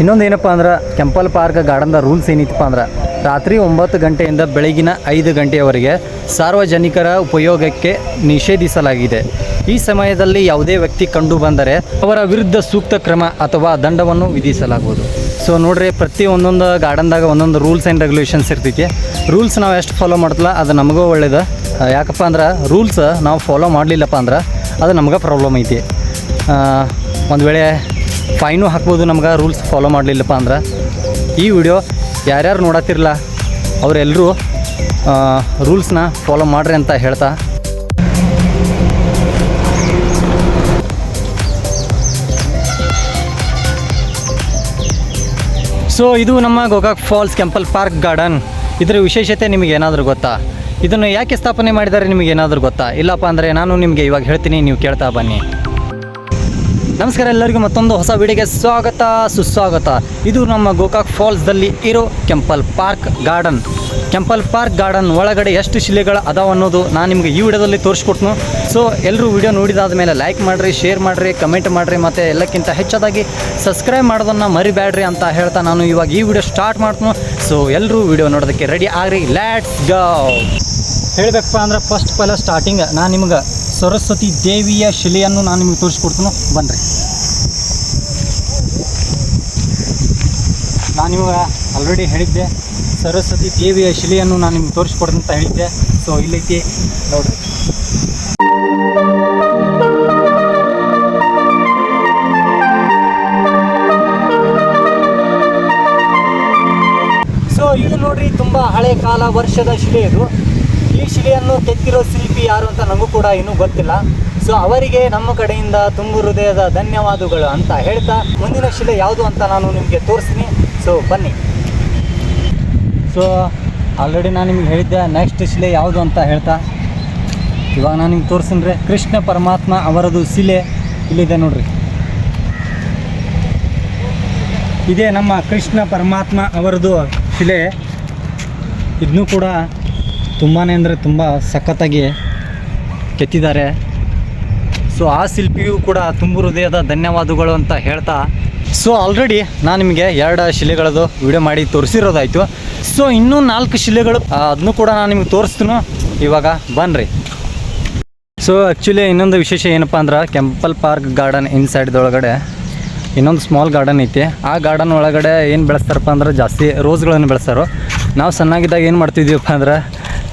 ಇನ್ನೊಂದು ಏನಪ್ಪ ಅಂದ್ರೆ ಕೆಂಪಲ್ ಪಾರ್ಕ್ ಗಾರ್ಡನ್ದ ರೂಲ್ಸ್ ಏನಿತ್ತಪ್ಪ ಅಂದ್ರೆ ರಾತ್ರಿ ಒಂಬತ್ತು ಗಂಟೆಯಿಂದ ಬೆಳಗಿನ ಐದು ಗಂಟೆಯವರೆಗೆ ಸಾರ್ವಜನಿಕರ ಉಪಯೋಗಕ್ಕೆ ನಿಷೇಧಿಸಲಾಗಿದೆ. ಈ ಸಮಯದಲ್ಲಿ ಯಾವುದೇ ವ್ಯಕ್ತಿ ಕಂಡು ಬಂದರೆ ಅವರ ವಿರುದ್ಧ ಸೂಕ್ತ ಕ್ರಮ ಅಥವಾ ದಂಡವನ್ನು ವಿಧಿಸಲಾಗುವುದು. ಸೊ ನೋಡ್ರಿ, ಪ್ರತಿ ಒಂದೊಂದು ಗಾರ್ಡನ್ದಾಗ ಒಂದೊಂದು ರೂಲ್ಸ್ ಆ್ಯಂಡ್ ರೆಗ್ಯುಲೇಷನ್ಸ್ ಇರ್ತೈತಿ. ರೂಲ್ಸ್ ನಾವು ಎಷ್ಟು ಫಾಲೋ ಮಾಡ್ತಲ್ಲ, ಅದು ನಮಗೂ ಒಳ್ಳೇದು. ಯಾಕಪ್ಪ ಅಂದ್ರೆ ರೂಲ್ಸ್ ನಾವು ಫಾಲೋ ಮಾಡಲಿಲ್ಲಪ್ಪ ಅಂದ್ರೆ ಅದು ನಮ್ಗೆ ಪ್ರಾಬ್ಲಮ್ ಐತಿ. ಒಂದು ವೇಳೆ ಫೈನು ಹಾಕ್ಬೋದು ನಮ್ಗೆ, ರೂಲ್ಸ್ ಫಾಲೋ ಮಾಡಲಿಲ್ಲಪ್ಪ ಅಂದ್ರೆ. ಈ ವಿಡಿಯೋ ಯಾರ್ಯಾರು ನೋಡತ್ತಿರಲ್ಲ ಅವರೆಲ್ಲರೂ ರೂಲ್ಸ್ನ ಫಾಲೋ ಮಾಡ್ರಿ ಅಂತ ಹೇಳ್ತಾ. ಸೊ ಇದು ನಮ್ಮ Gokak Falls Kempal park garden. ಇದರ ವಿಶೇಷತೆ ನಿಮಗೆ ಏನಾದರೂ ಗೊತ್ತಾ? ಇದನ್ನು ಯಾಕೆ ಸ್ಥಾಪನೆ ಮಾಡಿದ್ದಾರೆ ನಿಮಗೆ ಏನಾದರೂ ಗೊತ್ತಾ? ಇಲ್ಲಪ್ಪ ಅಂದರೆ ನಾನು ನಿಮಗೆ ಇವಾಗ ಹೇಳ್ತೀನಿ, ನೀವು ಕೇಳ್ತಾ ಬನ್ನಿ. ನಮಸ್ಕಾರ ಎಲ್ಲರಿಗೂ ಮತ್ತೊಂದು ಹೊಸ ವಿಡಿಯೋಗೆ ಸ್ವಾಗತ, ಸುಸ್ವಾಗತ. ಇದು ನಮ್ಮ ಗೋಕಾಕ್ ಫಾಲ್ಸ್ದಲ್ಲಿ ಇರೋ Kempal park garden. Kempal park garden ಒಳಗಡೆ ಎಷ್ಟು ಶಿಲೆಗಳು ಅದಾವ ಅನ್ನೋದು ನಾನು ನಿಮಗೆ ಈ ವಿಡಿಯೋದಲ್ಲಿ ತೋರಿಸ್ಕೊಟ್ನು. ಸೊ ಎಲ್ಲರೂ ವಿಡಿಯೋ ನೋಡಿದಾದ ಮೇಲೆ ಲೈಕ್ ಮಾಡಿರಿ ಶೇರ್ ಮಾಡಿರಿ ಕಮೆಂಟ್ ಮಾಡಿರಿ, ಮತ್ತು ಎಲ್ಲಕ್ಕಿಂತ ಹೆಚ್ಚದಾಗಿ ಸಬ್ಸ್ಕ್ರೈಬ್ ಮಾಡೋದನ್ನು ಮರಿಬೇಡ್ರಿ ಅಂತ ಹೇಳ್ತಾ ನಾನು ಇವಾಗ ಈ ವಿಡಿಯೋ ಸ್ಟಾರ್ಟ್ ಮಾಡ್ತೀನಿ. ಸೊ ಎಲ್ಲರೂ ವಿಡಿಯೋ ನೋಡೋದಕ್ಕೆ ರೆಡಿ ಆಗ್ರಿ ಲ್ಯಾಟ್ಸ್ ಗೋ ಹೇಳಬೇಕಪ್ಪ ಅಂದ್ರೆ ಫಸ್ಟ್ ಪೈಲ ಸ್ಟಾರ್ಟಿಂಗ್ ನಾನು ನಿಮ್ಗೆ ಸರಸ್ವತಿ ದೇವಿಯ ಶಿಲೆಯನ್ನು ನಾನು ನಿಮಗೆ ತೋರಿಸ್ಕೊಡ್ತೀನಿ. ಬನ್ನಿರಿ ನಾನು ಇವಾಗ ಆಲ್ರೆಡಿ ಹೇಳಿದ್ದೆ, ಸರಸ್ವತಿ ದೇವಿಯ ಶಿಲೆಯನ್ನು ನಾನು ನಿಮ್ಗೆ ಅಂತ ಹೇಳಿದ್ದೆ. ಸೊ ಇಲ್ಲೈತಿ ನೋಡ್ರಿ. ಸೊ ಇದು ನೋಡ್ರಿ ತುಂಬ ಹಳೆ ಕಾಲ ವರ್ಷದ ಶಿಲೆ ಇದು. ಈ ಶಿಲೆಯನ್ನು ಕೆತ್ತಿರೋ ಶಿಲ್ಪಿ ಯಾರು ಅಂತ ನಮಗೂ ಕೂಡ ಇನ್ನೂ ಗೊತ್ತಿಲ್ಲ. ಸೊ ಅವರಿಗೆ ನಮ್ಮ ಕಡೆಯಿಂದ ತುಂಬು ಹೃದಯದ ಧನ್ಯವಾದಗಳು ಅಂತ ಹೇಳ್ತಾ, ಮುಂದಿನ ಶಿಲೆ ಯಾವುದು ಅಂತ ನಾನು ನಿಮಗೆ ತೋರಿಸ್ತೀನಿ. ಸೊ ಬನ್ನಿ. ಸೊ ಆಲ್ರೆಡಿ ನಾನು ನಿಮ್ಗೆ ಹೇಳಿದ್ದೆ ನೆಕ್ಸ್ಟ್ ಶಿಲೆ ಯಾವುದು ಅಂತ ಹೇಳ್ತಾ. ಇವಾಗ ನಾನು ನಿಮ್ಗೆ ತೋರಿಸಿದ್ರೆ ಕೃಷ್ಣ ಪರಮಾತ್ಮ ಅವರದು ಶಿಲೆ ಇಲ್ಲಿದೆ ನೋಡ್ರಿ. ಇದೇ ನಮ್ಮ ಕೃಷ್ಣ ಪರಮಾತ್ಮ ಅವರದು ಶಿಲೆ. ಇದನ್ನು ಕೂಡ ತುಂಬಾ ಅಂದರೆ ತುಂಬ ಸಖತ್ತಾಗಿ ಕೆತ್ತಿದ್ದಾರೆ. ಸೊ ಆ ಶಿಲ್ಪಿಗೂ ಕೂಡ ತುಂಬು ಹೃದಯದ ಧನ್ಯವಾದಗಳು ಅಂತ ಹೇಳ್ತಾ ಸೊ ಆಲ್ರೆಡಿ ನಾನು ನಿಮಗೆ ಎರಡು ಶಿಲೆಗಳದು ವಿಡಿಯೋ ಮಾಡಿ ತೋರಿಸಿರೋದಾಯಿತು. ಸೊ ಇನ್ನೂ ನಾಲ್ಕು ಶಿಲೆಗಳು ಅದನ್ನು ಕೂಡ ನಾನು ನಿಮ್ಗೆ ತೋರಿಸ್ತೀನಿ. ಇವಾಗ ಬನ್ನಿರಿ ಸೊ ಆ್ಯಕ್ಚುಲಿ ಇನ್ನೊಂದು ವಿಶೇಷ ಏನಪ್ಪ ಅಂದ್ರೆ ಕೆಂಪಲ್ ಪಾರ್ಕ್ ಗಾರ್ಡನ್ ಇನ್ಸೈಡ್ದೊಳಗಡೆ ಇನ್ನೊಂದು ಸ್ಮಾಲ್ ಗಾರ್ಡನ್ ಐತಿ. ಆ ಗಾರ್ಡನ್ ಒಳಗಡೆ ಏನು ಬೆಳೆಸ್ತಾರಪ್ಪ ಅಂದ್ರೆ ಜಾಸ್ತಿ ರೋಸ್ಗಳನ್ನು ಬೆಳೆಸ್ತಾರೋ. ನಾವು ಸಣ್ಣಾಗಿದ್ದಾಗ ಏನು ಮಾಡ್ತಿದ್ದೀವಪ್ಪ ಅಂದ್ರೆ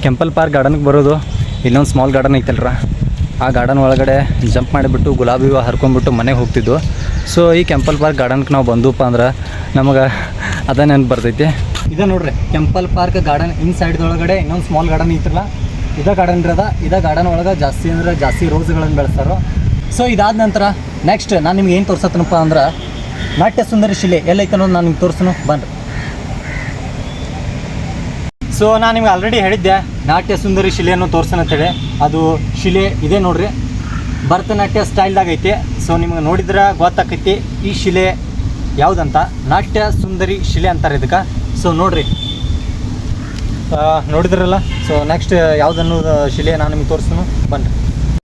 ಕೆಂಪಲ್ ಪಾರ್ಕ್ ಗಾರ್ಡನ್ಗೆ ಬರೋದು, ಇನ್ನೊಂದು ಸ್ಮಾಲ್ ಗಾರ್ಡನ್ ಐತಲ್ರ. ಆ ಗಾರ್ಡನ್ ಒಳಗಡೆ ಜಂಪ್ ಮಾಡಿಬಿಟ್ಟು, ಗುಲಾಬಿ ಹೂವು ಹರ್ಕೊಂಡ್ಬಿಟ್ಟು ಮನೆಗೆ ಹೋಗ್ತಿದ್ವು. ಸೊ ಈ ಕೆಂಪಲ್ ಪಾರ್ಕ್ ಗಾರ್ಡನ್ಗೆ ನಾವು ಬಂದೂಪ ಅಂದ್ರೆ ನಮಗೆ ಅದೇ ನೆನಪು ಬರ್ತೈತಿ. ಇದೆ ನೋಡ್ರಿ ಕೆಂಪಲ್ ಪಾರ್ಕ್ ಗಾರ್ಡನ್ ಇನ್ ಸೈಡ್ದೊಳಗಡೆ ಇನ್ನೊಂದು ಸ್ಮಾಲ್ ಗಾರ್ಡನ್ ಐತ್ರಲ್ಲ. ಇದ ಗಾರ್ಡನ್ ಇರದ, ಇದ ಗಾರ್ಡನ್ ಒಳಗೆ ಜಾಸ್ತಿ ಅಂದ್ರೆ ಜಾಸ್ತಿ ರೋಸ್ಗಳನ್ನು ಬೆಳೆಸ್ತಾರೋ. ಸೊ ಇದಾದ ನಂತರ ನೆಕ್ಸ್ಟ್ ನಾನು ನಿಮ್ಗೆ ಏನು ತೋರ್ಸತ್ತನಪ್ಪ ಅಂದ್ರೆ ನಾಟ್ಯ ಸುಂದರಿ ಶಿಲೆ ಎಲ್ಲೈತೆ ಅನ್ನೋದು ನಾನು ನಿಮ್ಗೆ ತೋರಿಸ್ನು, ಬನ್ರಿ. ಸೊ ನಾನು ನಿಮ್ಗೆ ಆಲ್ರೆಡಿ ಹೇಳಿದ್ದೆ, ನಾಟ್ಯ ಸುಂದರಿ ಶಿಲೆಯನ್ನು ಅಂತೇಳಿ. ಅದು ಶಿಲೆ ಇದೆ ನೋಡ್ರಿ. ಭರತನಾಟ್ಯ ಸ್ಟೈಲ್ದಾಗ ಐತಿ. ಸೊ ನಿಮ್ಗೆ ನೋಡಿದ್ರೆ ಗೊತ್ತಾಕೈತಿ, ಈ ಶಿಲೆ ಯಾವುದಂತ? ನಾಟ್ಯ ಸುಂದರಿ ಶಿಲೆ ಅಂತಾರೆ ಇದಕ್ಕೆ. ಸೊ ನೋಡ್ರಿ. ನೋಡಿದ್ರಲ್ಲ? ಸೊ ನೆಕ್ಸ್ಟ್ ಯಾವುದನ್ನು ಶಿಲೆ ನಾನು ನಿಮ್ಗೆ ತೋರಿಸ್ತೀನಿ ಬನ್ನಿ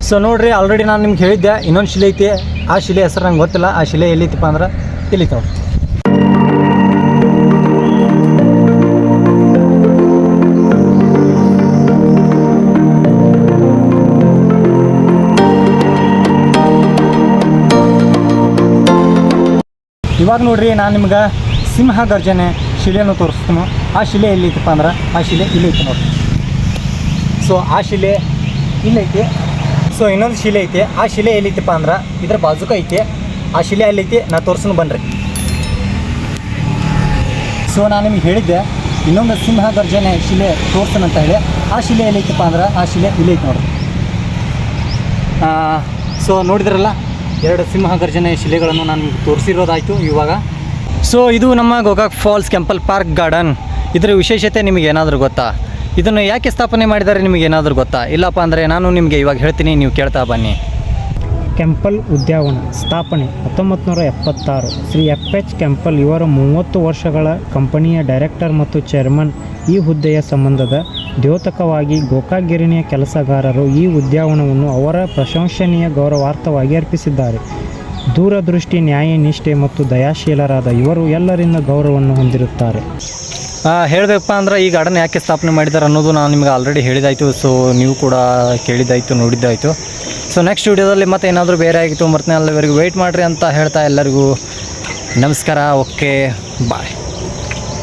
ಸೊ ನೋಡ್ರಿ ಆಲ್ರೆಡಿ ನಾನು ನಿಮ್ಗೆ ಹೇಳಿದ್ದೆ, ಇನ್ನೊಂದು ಶಿಲೆ ಐತಿ. ಆ ಶಿಲೆ ಹೆಸರು ನಂಗೆ ಗೊತ್ತಿಲ್ಲ. ಆ ಶಿಲೆ ಎಲ್ಲಿತ್ತಪ್ಪ ಅಂದ್ರೆ, ಇಲ್ಲಿ ನೋಡ್ರಿ ಇವಾಗ ನೋಡ್ರಿ ನಾನು ನಿಮ್ಗೆ ಸಿಂಹ ಗರ್ಜನೆ ಶಿಲೆಯನ್ನು ತೋರಿಸ್ತೀನಿ. ಆ ಶಿಲೆ ಎಲ್ಲಿತ್ತಪ್ಪ ಅಂದ್ರೆ ಆ ಶಿಲೆ ಇಲ್ಲೈತಿ ನೋಡ್ರಿ. ಸೊ ಆ ಶಿಲೆ ಇಲ್ಲೈತಿ ಸೊ ಇನ್ನೊಂದು ಶಿಲೆ ಐತಿ. ಆ ಶಿಲೆ ಎಲ್ಲಿತ್ತಪ್ಪ ಅಂದ್ರೆ ಇದ್ರ ಬಾಜುಕ ಐತಿ. ಆ ಶಿಲೆ ಅಲ್ಲೈತಿ, ನಾ ತೋರ್ಸನು ಬನ್ರಿ. ಸೊ ನಾನು ನಿಮ್ಗೆ ಹೇಳಿದ್ದೆ, ಇನ್ನೊಂದು ಸಿಂಹ ಗರ್ಜನೆ ಶಿಲೆ ತೋರ್ಸನ್ ಅಂತ ಹೇಳಿ. ಆ ಶಿಲೆ ಎಲ್ಲೈತಪ್ಪ ಅಂದ್ರೆ ಆ ಶಿಲೆ ಇಲ್ಲೈತಿ ನೋಡ್ರಿ. ಸೊ ನೋಡಿದ್ರಲ್ಲ? ಎರಡು ಸಿಂಹ ಗರ್ಜನೆ ಶಿಲೆಗಳನ್ನು ನಾನು ತೋರಿಸಿರೋದಾಯಿತು ಇವಾಗ. ಸೊ ಇದು ನಮ್ಮ Gokak Falls Kempal park garden. ಇದರ ವಿಶೇಷತೆ ನಿಮಗೆ ಏನಾದರೂ ಗೊತ್ತಾ? ಇದನ್ನು ಯಾಕೆ ಸ್ಥಾಪನೆ ಮಾಡಿದ್ದಾರೆ ನಿಮಗೆ ಏನಾದರೂ ಗೊತ್ತಾ? ಇಲ್ಲಪ್ಪ ಅಂದರೆ ನಾನು ನಿಮಗೆ ಇವಾಗ ಹೇಳ್ತೀನಿ ನೀವು ಕೇಳ್ತಾ ಬನ್ನಿ. ಕೆಂಪಲ್ ಉದ್ಯಾವನ ಸ್ಥಾಪನೆ ಹತ್ತೊಂಬತ್ತು ನೂರ ಎಪ್ಪತ್ತಾರು. ಶ್ರೀ ಎಫ್ ಎಚ್ ಕೆಂಪಲ್ ಇವರು ಮೂವತ್ತು ವರ್ಷಗಳ ಕಂಪನಿಯ ಡೈರೆಕ್ಟರ್ ಮತ್ತು ಚೇರ್ಮನ್ ಈ ಹುದ್ದೆಯ ಸಂಬಂಧದ ದ್ಯೋತಕವಾಗಿ ಗೋಕಾಗಿರಣಿಯ ಕೆಲಸಗಾರರು ಈ ಉದ್ಯಾನವನವನ್ನು ಅವರ ಪ್ರಶಂಸನೀಯ ಗೌರವಾರ್ಥವಾಗಿ ಅರ್ಪಿಸಿದ್ದಾರೆ. ದೂರದೃಷ್ಟಿ, ನ್ಯಾಯನಿಷ್ಠೆ ಮತ್ತು ದಯಾಶೀಲರಾದ ಇವರು ಎಲ್ಲರಿಂದ ಗೌರವವನ್ನು ಹೊಂದಿರುತ್ತಾರೆ. ಹೇಳಬೇಕಪ್ಪ ಅಂದ್ರೆ ಈ ಗಾರ್ಡನ್ ಯಾಕೆ ಸ್ಥಾಪನೆ ಮಾಡಿದ್ದಾರೆ ಅನ್ನೋದು ನಾನು ನಿಮಗೆ ಆಲ್ರೆಡಿ ಹೇಳಿದಾಯಿತು ಸೊ ನೀವು ಕೂಡ ಕೇಳಿದ್ದಾಯಿತು ನೋಡಿದ್ದಾಯಿತು. ಸೊ ನೆಕ್ಸ್ಟ್ ವಿಡಿಯೋದಲ್ಲಿ ಮತ್ತೆ ಏನಾದರೂ ಬೇರೆ ಆಗಿತ್ತು ಬರ್ತೀನಿ ಅಲ್ಲಿವರೆಗೂ ವೆಯ್ಟ್ ಮಾಡಿರಿ ಅಂತ ಹೇಳ್ತಾ ಎಲ್ಲರಿಗೂ ನಮಸ್ಕಾರ ಓಕೆ ಬಾಯ್